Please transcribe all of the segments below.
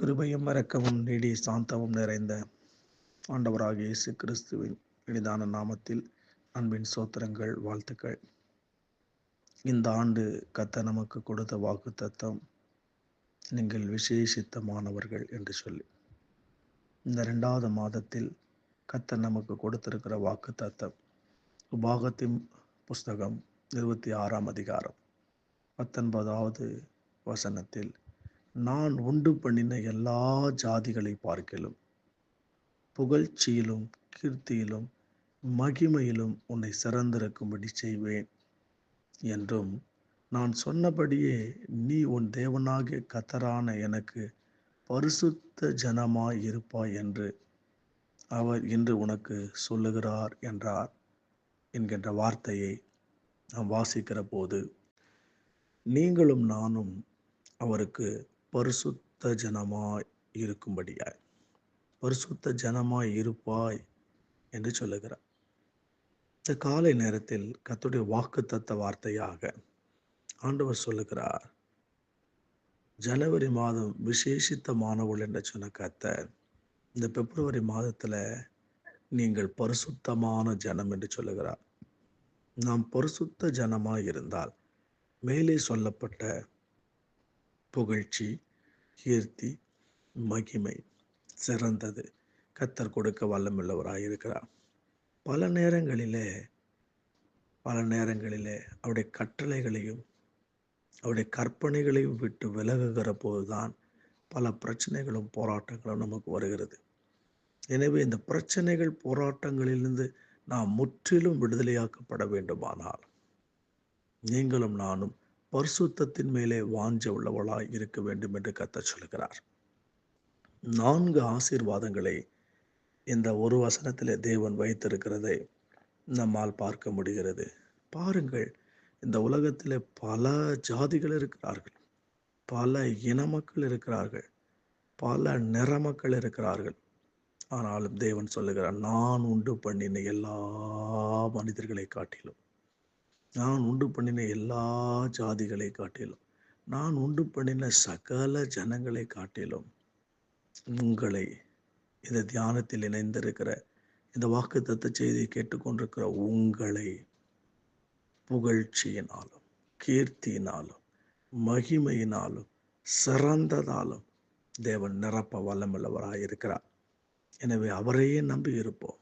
கிருபையும் மறக்கவும் நீடி சாந்தமும் நிறைந்த ஆண்டவராகிய இயேசு கிறிஸ்துவின் இனிதான நாமத்தில் அன்பின் சோத்திரங்கள் வாழ்த்துக்கள். இந்த ஆண்டு கத்த நமக்கு கொடுத்த வாக்கு தத்தம் நீங்கள் விசேஷித்தமானவர்கள் என்று சொல்லி. இந்த ரெண்டாவது மாதத்தில் கத்த நமக்கு கொடுத்திருக்கிற வாக்கு தத்தம் உபாகத்தின் புஸ்தகம் இருபத்தி ஆறாம் அதிகாரம் பத்தொன்பதாவது வசனத்தில் நான் உண்டு பண்ணின எல்லா ஜாதிகளை பார்க்கலும் புகழ்ச்சியிலும் கீர்த்தியிலும் மகிமையிலும் உன்னை சிறந்திருக்கும்படி செய்வேன் என்றும் நான் சொன்னபடியே நீ உன் தேவனாகிய கத்தரான எனக்கு பரிசுத்த ஜனமாய் இருப்பாய் என்று அவர் இன்று உனக்கு சொல்லுகிறார் என்றார் என்கின்ற வார்த்தையை நாம் வாசிக்கிற போது நீங்களும் நானும் அவருக்கு பரிசுத்த ஜனமாய் இருக்கும்படியாய். பரிசுத்த ஜனமாய் இருப்பாய் என்று சொல்லுகிறார். இந்த காலை நேரத்தில் கத்துடைய வாக்கு தத்த வார்த்தையாக ஆண்டவர் சொல்லுகிறார் ஜனவரி மாதம் விசேஷித்த மாணவர்கள் என்று சொன்ன கத்தர் இந்த பிப்ரவரி மாதத்துல நீங்கள் பரிசுத்தமான ஜனம் என்று சொல்லுகிறார். நாம் பரிசுத்த ஜனமாய் இருந்தால் மேலே சொல்லப்பட்ட புகழ்ச்சி கீர்த்தி மகிமை சிறந்தது. கத்தர் கொடுக்க வல்லமுள்ளவராக இருக்கிறார் பல நேரங்களிலே பல நேரங்களிலே அவருடைய கட்டளைகளையும் அவருடைய கற்பனைகளையும் விட்டு விலகுகிற போதுதான் பல பிரச்சனைகளும் போராட்டங்களும் நமக்கு வருகிறது. எனவே இந்த பிரச்சனைகள் போராட்டங்களிலிருந்து நாம் முற்றிலும் விடுதலையாக்கப்பட வேண்டுமானால் நீங்களும் நானும் பரிசுத்தத்தின் மேலே வாஞ்ச உள்ளவளாய் இருக்க வேண்டும் என்று கத்த சொல்கிறார் நான்கு ஆசீர்வாதங்களை இந்த ஒரு வசனத்திலே தேவன் வைத்திருக்கிறதை நம்மால் பார்க்க முடிகிறது. பாருங்கள் இந்த உலகத்தில் பல ஜாதிகள் இருக்கிறார்கள் பல இன மக்கள் இருக்கிறார்கள் பல நிற மக்கள் இருக்கிறார்கள். ஆனாலும் தேவன் சொல்லுகிறார் நான் உண்டு பண்ணின எல்லா மனிதர்களை காட்டிலும் நான் உண்டு பண்ணின எல்லா ஜாதிகளை காட்டிலும் நான் உண்டு பண்ணின சகல ஜனங்களை காட்டிலும் உங்களை இந்த தியானத்தில் இணைந்திருக்கிற இந்த வாக்கு தத்த செய்தியை கேட்டுக்கொண்டிருக்கிற உங்களை புகழ்ச்சியினாலும் கீர்த்தியினாலும் மகிமையினாலும் சிறந்ததாலும் தேவன் நிரப்ப வல்லமுள்ளவராக இருக்கிறார் எனவே அவரையே நம்பி இருப்போம்.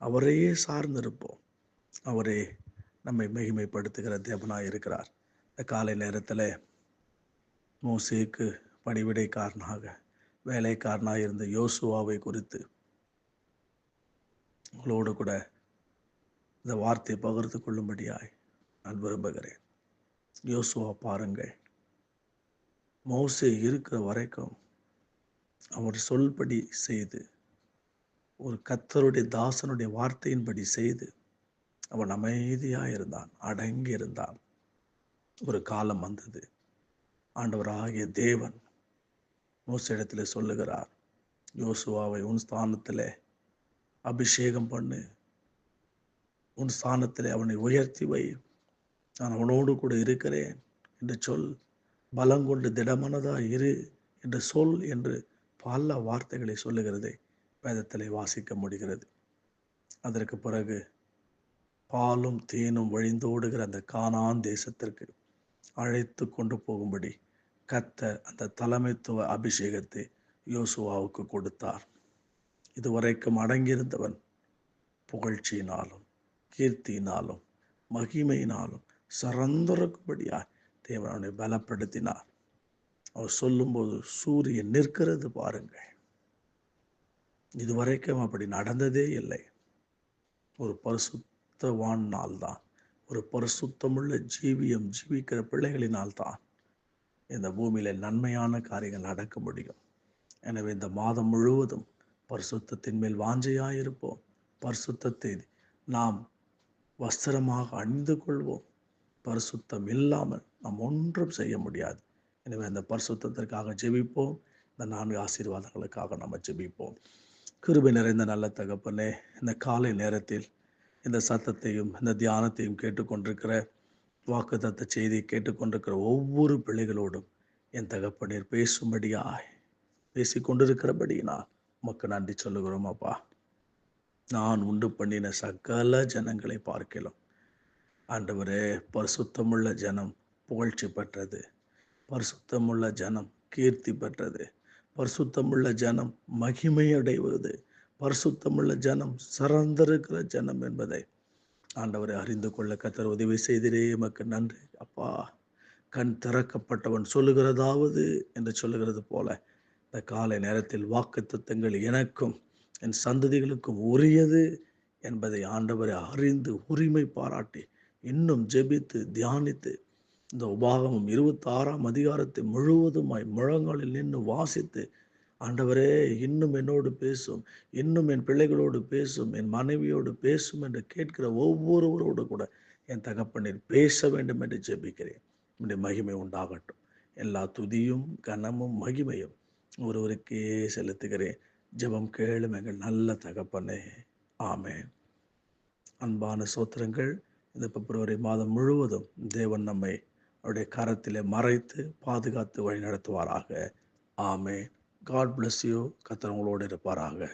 அவரையே சார்ந்திருப்போம். அவரே நம்மை மகிமைப்படுத்துகிற தேவனாக இருக்கிறார். இந்த காலை நேரத்தில் மோசேக்கு பணிவிடைக்காரனாக வேலைக்காரனாக இருந்த யோசுவாவை குறித்து உங்களோடு கூட இந்த வார்த்தையை பகிர்ந்து கொள்ளும்படியாய் நான் விரும்புகிறேன். யோசுவா பாருங்கள். மௌசே இருக்கிற வரைக்கும் அவர் சொல்படி செய்து ஒரு கத்தருடைய தாசனுடைய வார்த்தையின்படி செய்து அவன் அமைதியாக இருந்தான் அடங்கி இருந்தான் ஒரு காலம் வந்தது. ஆண்டவராகிய தேவன் மோசிடத்தில் சொல்லுகிறார் யோசுவாவை உன் ஸ்தானத்தில் அபிஷேகம் பண்ணு. உன் ஸ்தானத்தில் அவனை உயர்த்தி வை. நான் அவனோடு கூட இருக்கிறேன் என்று சொல். பலம் கொண்டு இரு என்று சொல் என்று பல வார்த்தைகளை சொல்லுகிறதை வேதத்தில் வாசிக்க முடிகிறது. அதற்கு பிறகு பாலும் தேனும் வழிந்தோடுகிற அந்த கானான் தேசத்திற்கு அழைத்து கொண்டு போகும்படி கத்த அந்த தலைமைத்துவ அபிஷேகத்தை யோசுவாவுக்கு கொடுத்தார். இதுவரைக்கும் அடங்கியிருந்தவன் புகழ்ச்சியினாலும் கீர்த்தியினாலும் மகிமையினாலும் சிறந்திருக்கும்படியாய் தேவன் அவனை பலப்படுத்தினார். அவர் சொல்லும்போது சூரியன் நிற்கிறது பாருங்கள். இதுவரைக்கும் அப்படி நடந்ததே இல்லை. ஒரு பரிசுத்தவான் தான் ஒரு பரிசுத்தமுள்ள ஜீவியம் ஜீவிக்கிற பிள்ளைகளினால் தான் இந்த பூமியில நன்மையான காரியங்கள் நடக்க முடியும். எனவே இந்த மாதம் முழுவதும் பரிசுத்தத்தின் மேல் வாஞ்சையாயிருப்போம். பரிசுத்தத்தை நாம் வஸ்திரமாக அணிந்து கொள்வோம். பரிசுத்தம் இல்லாமல் நாம் ஒன்றும் செய்ய முடியாது. எனவே அந்த பரிசுத்தத்திற்காக ஜெபிப்போம். இந்த நான்கு ஆசீர்வாதங்களுக்காக நம்ம ஜெபிப்போம். கிருபை நிறைந்த நல்ல தகப்பனே இந்த காலை நேரத்தில் இந்த சத்தத்தையும் இந்த தியானத்தையும் கேட்டுக்கொண்டிருக்கிற வாக்குத்தத்த செய்தியை கேட்டுக்கொண்டிருக்கிற ஒவ்வொரு பிள்ளைகளோடும் என் தகப்பனீர் பேசும்படியாய் பேசி கொண்டிருக்கிறபடியினால் உமக்கு நன்றி சொல்லுகிறோம் அப்பா. நான் உண்டு பண்ணின சகல ஜனங்களை பார்க்கலாம். ஆண்டவரே பரிசுத்தமுள்ள ஜனம் புகழ்ச்சி பெற்றது. பரிசுத்தமுள்ள ஜனம் கீர்த்தி பெற்றது. பரிசுத்தமுள்ள ஜனம் மகிமையடைவது. பரிசுத்தமுள்ள ஜனம் சிறந்திருக்கிற ஜனம் என்பதை ஆண்டவரை அறிந்து கொள்ள கத்தர் உதவி செய்திரே. எமக்கு நன்றி. அப்பா கண் திறக்கப்பட்டவன் சொல்லுகிறதாவது என்று சொல்லுகிறது போல இந்த காலை நேரத்தில் வாக்கு தத்தங்கள் எனக்கும் என் சந்ததிகளுக்கும் உரியது என்பதை ஆண்டவரை அறிந்து உரிமை பாராட்டி இன்னும் ஜெபித்து தியானித்து இந்த உபாகமும் இருபத்தாறாம் அதிகாரத்தை முழுவதுமாய் முழங்காலில் நின்று வாசித்து ஆண்டவரே இன்னும் என்னோடு பேசும் இன்னும் என் பிள்ளைகளோடு பேசும் என் மனைவியோடு பேசும் என்று கேட்கிற ஒவ்வொருவரோடு கூட என் தகப்பனில் பேச வேண்டும் என்று ஜெபிக்கிறேன். என்னுடைய மகிமை உண்டாகட்டும். எல்லா துதியும் கனமும் மகிமையும் ஒருவருக்கே செலுத்துகிறேன். ஜெபம் கேளும் எங்கள் நல்ல தகப்பனே. ஆமே அன்பான சோத்திரங்கள் இந்த பிப்ரவரி மாதம் முழுவதும் தேவன் நம்மை அவருடைய கரத்திலே மறைத்து பாதுகாத்து வழி நடத்துவாராக ஆமே காட் பிளஸ் யூ கத்தர் உங்களோடு இருப்பாராக.